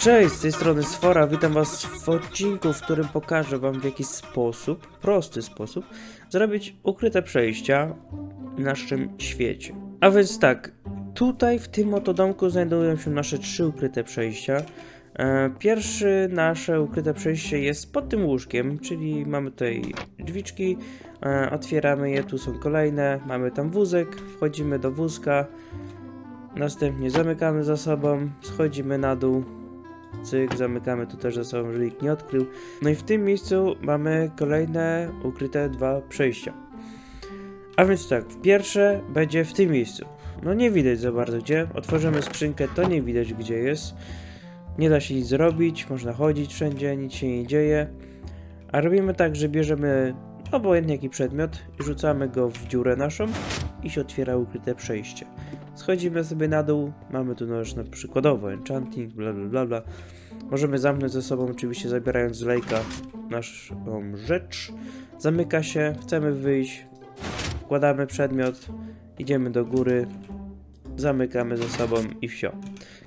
Cześć, z tej strony Sfora, witam was w odcinku, w którym pokażę wam w jaki sposób, prosty sposób, zrobić ukryte przejścia w naszym świecie. A więc tak, tutaj w tym oto domku znajdują się nasze trzy ukryte przejścia. E, Pierwsze nasze ukryte przejście jest pod tym łóżkiem, czyli mamy tutaj drzwiczki, e, otwieramy je, tu są kolejne, mamy tam wózek, wchodzimy do wózka, następnie zamykamy za sobą, schodzimy na dół, cyk, zamykamy tu też za sobą, żeby nikt nie odkrył. No i w tym miejscu mamy kolejne ukryte dwa przejścia. A więc tak, pierwsze będzie w tym miejscu. No nie widać za bardzo gdzie. Otworzymy skrzynkę, to nie widać gdzie jest. Nie da się nic zrobić, można chodzić wszędzie, nic się nie dzieje. A robimy tak, że bierzemy obojętnie jaki przedmiot rzucamy go w dziurę naszą i się otwiera ukryte przejście. Schodzimy sobie na dół, mamy tu nasz na przykładowo enchanting, bla bla bla bla. Możemy zamknąć ze sobą, oczywiście zabierając z lejka naszą rzecz. Zamyka się, chcemy wyjść, wkładamy przedmiot, idziemy do góry, zamykamy ze sobą i wsio.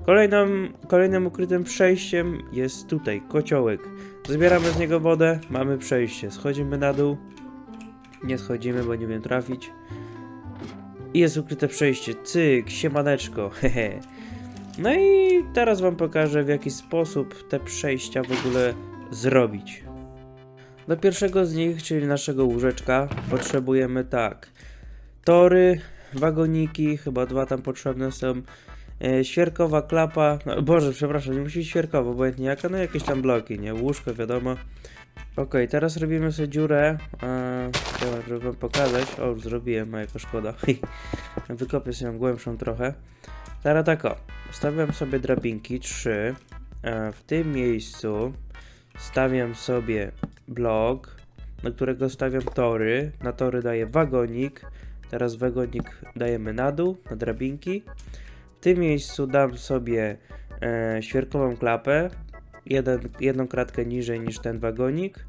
Kolejną, kolejnym ukrytym przejściem jest tutaj, kociołek. Zabieramy z niego wodę, mamy przejście. Schodzimy na dół. Nie schodzimy, bo nie wiem trafić. I jest ukryte przejście. Cyk, siemaneczko, hehe. No i teraz wam pokażę w jaki sposób te przejścia w ogóle zrobić. Do pierwszego z nich, czyli naszego łóżeczka, potrzebujemy tak. Tory, wagoniki, chyba dwa tam potrzebne są. E, świerkowa klapa, no, boże, przepraszam, nie musi być świerkowa, obojętnie jaka, no jakieś tam bloki, nie? Łóżko, wiadomo. Okej, teraz robimy sobie dziurę, e, dobra, żeby wam pokazać, o, już zrobiłem, a jako szkoda. Wykopię sobie ją głębszą trochę. Teraz tak o, stawiam sobie drabinki, trzy. E, w tym miejscu stawiam sobie blok, do którego stawiam tory. Na tory daję wagonik. Teraz wagonik dajemy na dół, na drabinki. Tym miejscu dam sobie e, świerkową klapę. Jeden, jedną kratkę niżej niż ten wagonik.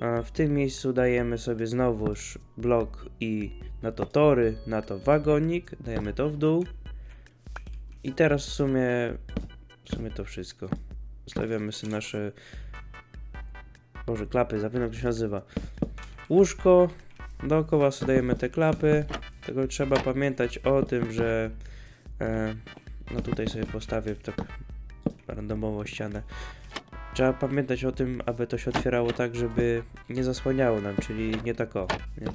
E, w tym miejscu dajemy sobie znowuż blok i na to tory, na to wagonik. Dajemy to w dół. I teraz w sumie, w sumie to wszystko. Stawiamy sobie nasze Boże, klapy, zapomniałem jak się nazywa. Łóżko, dookoła sobie dajemy te klapy, tylko trzeba pamiętać o tym, że no tutaj sobie postawię tak randomowo ścianę. Trzeba pamiętać o tym, aby to się otwierało tak, żeby nie zasłaniało nam, czyli nie tak o, nie?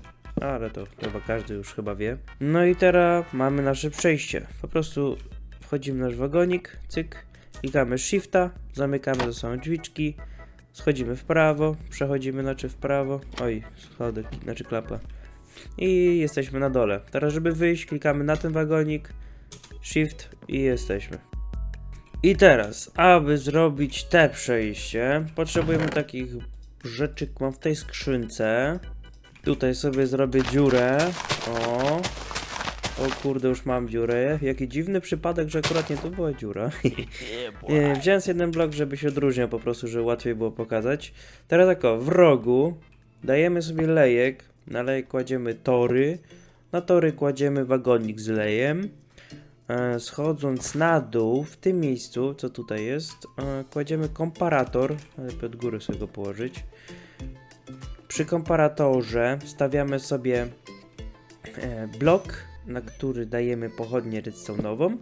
Ale to chyba każdy już chyba wie. No i teraz mamy nasze przejście. Po prostu wchodzimy w nasz wagonik, cyk, klikamy shifta, zamykamy ze sobą drzwiczki, Schodzimy w prawo, przechodzimy znaczy w prawo. Oj, schody, znaczy klapa. I jesteśmy na dole. Teraz, żeby wyjść, klikamy na ten wagonik, shift i jesteśmy. I teraz, aby zrobić te przejście, potrzebujemy takich rzeczy, mam w tej skrzynce. Tutaj sobie zrobię dziurę. O. O kurde, już mam dziurę. Jaki dziwny przypadek, że akurat nie to była dziura. Wziąłem jeden blok, żeby się odróżniał po prostu, żeby łatwiej było pokazać. Teraz tak o, w rogu dajemy sobie lejek, na lejek kładziemy tory, na tory kładziemy wagonik z lejem. E, schodząc na dół, w tym miejscu, co tutaj jest, e, kładziemy komparator, lepiej od góry sobie go położyć. Przy komparatorze stawiamy sobie e, blok, na który dajemy pochodnię redstone'ową.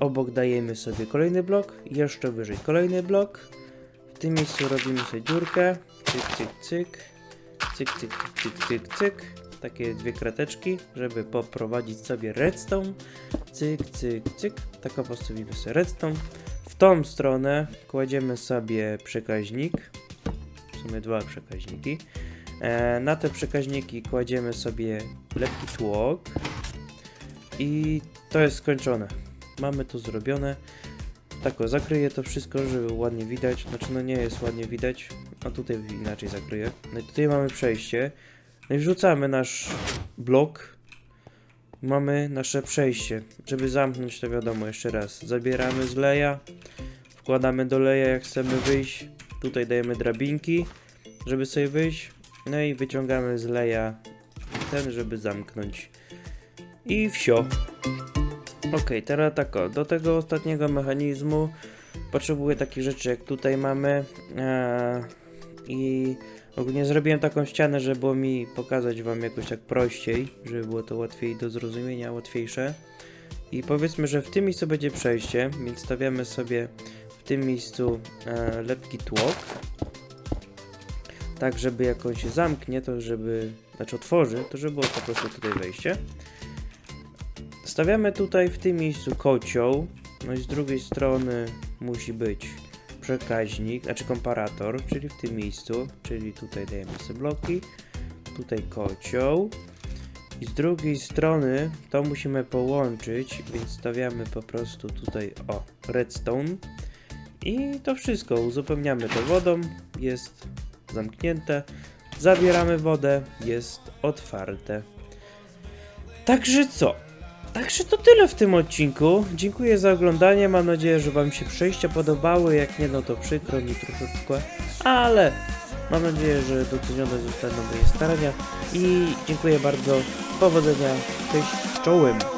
Obok dajemy sobie kolejny blok, jeszcze wyżej kolejny blok. W tym miejscu robimy sobie dziurkę. Cyk, cyk, cyk. Cyk, cyk, cyk, cyk, cyk. Takie dwie krateczki, żeby poprowadzić sobie redstone. Cyk, cyk, cyk. Tak postawimy sobie redstone. W tą stronę kładziemy sobie przekaźnik. W sumie dwa przekaźniki. E, na te przekaźniki kładziemy sobie lekki tłok. I to jest skończone mamy to zrobione. Tak o, zakryję to wszystko, żeby ładnie widać. Znaczy, no nie jest ładnie widać. A tutaj inaczej zakryję. No i tutaj mamy przejście. No i wrzucamy nasz blok. Mamy nasze przejście. Żeby zamknąć to wiadomo, jeszcze raz. Zabieramy z leja. Wkładamy do leja, jak chcemy wyjść. Tutaj dajemy drabinki, żeby sobie wyjść. No i wyciągamy z leja ten, żeby zamknąć. I wsio. Ok, teraz tak o, do tego ostatniego mechanizmu Potrzebuję takich rzeczy jak tutaj mamy. E, I ogólnie zrobiłem taką ścianę, żeby było mi pokazać wam jakoś tak prościej, żeby było to łatwiej do zrozumienia, łatwiejsze. I powiedzmy, że w tym miejscu będzie przejście, więc stawiamy sobie w tym miejscu e, lepki tłok. Tak, żeby jak on się zamknie, to żeby, znaczy otworzy, to żeby było po prostu tutaj wejście. Stawiamy tutaj w tym miejscu kocioł, no i z drugiej strony musi być przekaźnik, znaczy komparator, czyli w tym miejscu, czyli tutaj dajemy sobie bloki, tutaj kocioł i z drugiej strony to musimy połączyć, więc stawiamy po prostu tutaj o redstone i to wszystko uzupełniamy to wodą, jest zamknięte, zabieramy wodę, jest otwarte. Także co? Także to tyle w tym odcinku. Dziękuję za oglądanie. Mam nadzieję, że Wam się przejścia podobały. Jak nie, no to przykro mi troszeczkę, ale mam nadzieję, że docenione zostaną moje starania. I dziękuję bardzo. Powodzenia. Cześć, czołem.